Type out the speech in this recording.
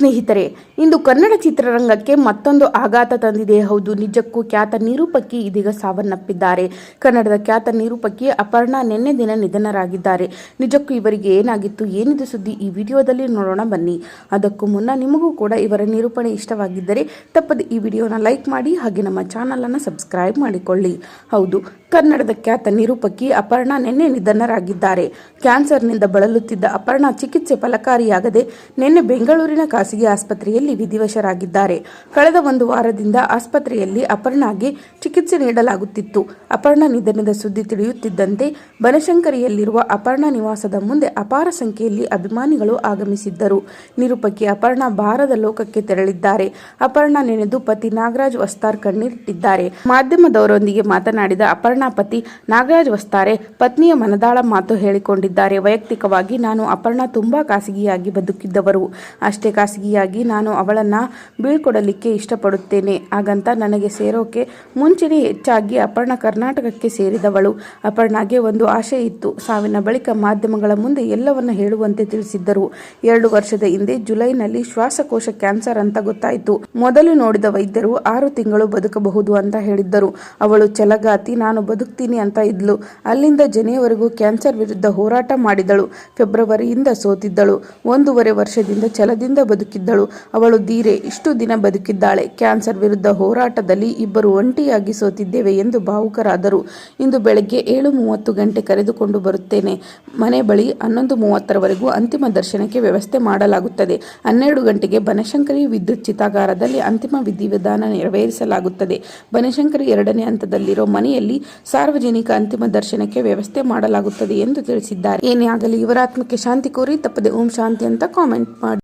ಸ್ನೇಹಿತರೆ, ಇಂದು ಕನ್ನಡ ಚಿತ್ರರಂಗಕ್ಕೆ ಮತ್ತೊಂದು ಆಘಾತ ತಂದಿದೆ. ಹೌದು, ನಿಜಕ್ಕೂ ಖ್ಯಾತ ನಿರೂಪಕಿ ಇದೀಗ ಸಾವನ್ನಪ್ಪಿದ್ದಾರೆ. ಕನ್ನಡದ ಖ್ಯಾತ ನಿರೂಪಕಿ ಅಪರ್ಣಾ ನಿನ್ನೆ ದಿನ ನಿಧನರಾಗಿದ್ದಾರೆ. ನಿಜಕ್ಕೂ ಇವರಿಗೆ ಏನಾಗಿತ್ತು, ಏನಿದು ಸುದ್ದಿ ಈ ವಿಡಿಯೋದಲ್ಲಿ ನೋಡೋಣ ಬನ್ನಿ. ಅದಕ್ಕೂ ಮುನ್ನ ನಿಮಗೂ ಕೂಡ ಇವರ ನಿರೂಪಣೆ ಇಷ್ಟವಾಗಿದ್ದರೆ ತಪ್ಪದೆ ಈ ವಿಡಿಯೋನ ಲೈಕ್ ಮಾಡಿ ಹಾಗೆ ನಮ್ಮ ಚಾನಲನ್ನು ಸಬ್ಸ್ಕ್ರೈಬ್ ಮಾಡಿಕೊಳ್ಳಿ. ಹೌದು, ಕನ್ನಡದ ಖ್ಯಾತ ನಿರೂಪಕಿ ಅಪರ್ಣಾ ನಿನ್ನೆ ನಿಧನರಾಗಿದ್ದಾರೆ. ಕ್ಯಾನ್ಸರ್ನಿಂದ ಬಳಲುತ್ತಿದ್ದ ಅಪರ್ಣಾ ಚಿಕಿತ್ಸೆ ಫಲಕಾರಿಯಾಗದೆ ನಿನ್ನೆ ಬೆಂಗಳೂರಿನ ಖಾಸಗಿ ಆಸ್ಪತ್ರೆಯಲ್ಲಿ ವಿಧಿವಶರಾಗಿದ್ದಾರೆ. ಕಳೆದ ಒಂದು ವಾರದಿಂದ ಆಸ್ಪತ್ರೆಯಲ್ಲಿ ಅಪರ್ಣಾಗೆ ಚಿಕಿತ್ಸೆ ನೀಡಲಾಗುತ್ತಿತ್ತು. ಅಪರ್ಣ ನಿಧನದ ಸುದ್ದಿ ತಿಳಿಯುತ್ತಿದ್ದಂತೆ, ಬನಶಂಕರಿಯಲ್ಲಿರುವ ಅಪರ್ಣಾ ನಿವಾಸದ ಮುಂದೆ ಅಪಾರ ಸಂಖ್ಯೆಯಲ್ಲಿ ಅಭಿಮಾನಿಗಳು ಆಗಮಿಸಿದ್ದರು. ನಿರೂಪಕಿ ಅಪರ್ಣ ಭಾರದ ಲೋಕಕ್ಕೆ ತೆರಳಿದ್ದಾರೆ. ಅಪರ್ಣ ನೆನೆದು ಪತಿ ನಾಗರಾಜ್ ವಸ್ತಾರ್ ಕಣ್ಣೀರಿಟ್ಟಿದ್ದಾರೆ. ಮಾಧ್ಯಮದವರೊಂದಿಗೆ ಮಾತನಾಡಿದ ಅಪರ್ಣಾ ಪತಿ ನಾಗರಾಜ್ ವಸ್ತಾರೆ, ಪತ್ನಿಯ ಮನದಾಳ ಮಾತು ಹೇಳಿಕೊಂಡಿದ್ದಾರೆ. ವೈಯಕ್ತಿಕವಾಗಿ ನಾನು ಅಪರ್ಣಾ ತುಂಬಾ ಖಾಸಗಿಯಾಗಿ ಬದುಕಿದ್ದವರು. ಅಷ್ಟೇ ಖಾಸಗಿಯಾಗಿ ನಾನು ಅವಳನ್ನ ಬೀಳ್ಕೊಡಲಿಕ್ಕೆ ಇಷ್ಟಪಡುತ್ತೇನೆ. ಹಾಗಂತ ನನಗೆ ಸೇರೋಕೆ ಮುಂಚೆನೇ ಹೆಚ್ಚಾಗಿ ಅಪರ್ಣ ಕರ್ನಾಟಕಕ್ಕೆ ಸೇರಿದವಳು. ಅಪರ್ಣಾಗೆ ಒಂದು ಆಶೆ ಇತ್ತು. ಸಾವಿನ ಬಳಿಕ ಮಾಧ್ಯಮಗಳ ಮುಂದೆ ಎಲ್ಲವನ್ನ ಹೇಳುವಂತೆ ತಿಳಿಸಿದ್ದರು. ಎರಡು ವರ್ಷದ ಹಿಂದೆ ಜುಲೈನಲ್ಲಿ ಶ್ವಾಸಕೋಶ ಕ್ಯಾನ್ಸರ್ ಅಂತ ಗೊತ್ತಾಯಿತು. ಮೊದಲು ನೋಡಿದ ವೈದ್ಯರು, ಆರು ತಿಂಗಳು ಬದುಕಬಹುದು ಅಂತ ಹೇಳಿದ್ದರು. ಅವಳು, ಛಲಗಾತಿ, ನಾನು ಬದುಕ್ತೀನಿ ಅಂತ ಇದ್ಲು. ಅಲ್ಲಿಂದ ಜನೆಯವರೆಗೂ ಕ್ಯಾನ್ಸರ್ ವಿರುದ್ಧ ಹೋರಾಟ ಮಾಡಿದಳು. ಫೆಬ್ರವರಿಯಿಂದ ಸೋತಿದ್ದಳು. ಒಂದೂವರೆ ವರ್ಷದಿಂದ ಛಲದಿಂದ ಬದುಕಿದ್ದಳು. ಅವಳು ಧೀರೆ, ಇಷ್ಟು ದಿನ ಬದುಕಿದ್ದಾಳೆ. ಕ್ಯಾನ್ಸರ್ ವಿರುದ್ಧ ಹೋರಾಟದಲ್ಲಿ ಇಬ್ಬರು ಒಂಟಿಯಾಗಿ ಸೋತಿದ್ದೇವೆ ಎಂದು ಭಾವುಕರಾದರು. ಇಂದು ಬೆಳಗ್ಗೆ ಏಳು ಮೂವತ್ತು ಗಂಟೆ ಕರೆದುಕೊಂಡು ಬರುತ್ತೇನೆ. ಮನೆ ಬಳಿ ಹನ್ನೊಂದು ಮೂವತ್ತರವರೆಗೂ ಅಂತಿಮ ದರ್ಶನಕ್ಕೆ ವ್ಯವಸ್ಥೆ ಮಾಡಲಾಗುತ್ತದೆ. ಹನ್ನೆರಡು ಗಂಟೆಗೆ ಬನಶಂಕರಿ ವಿದ್ಯುತ್ ಚಿತಾಗಾರದಲ್ಲಿ ಅಂತಿಮ ವಿಧಿವಿಧಾನ ನೆರವೇರಿಸಲಾಗುತ್ತದೆ. ಬನಶಂಕರಿ ಎರಡನೇ ಹಂತದಲ್ಲಿರೋ ಮನೆಯಲ್ಲಿ ಸಾರ್ವಜನಿಕ ಅಂತಿಮ ದರ್ಶನಕ್ಕೆ ವ್ಯವಸ್ಥೆ ಮಾಡಲಾಗುತ್ತದೆ ಎಂದು ತಿಳಿಸಿದ್ದಾರೆ. ಏನೇ ಆಗಲಿ ಇವರಾತ್ಮಕ್ಕೆ ಶಾಂತಿ ಕೋರಿ ತಪ್ಪದೆ ಓಂ ಶಾಂತಿ ಅಂತ ಕಾಮೆಂಟ್ ಮಾಡಿ.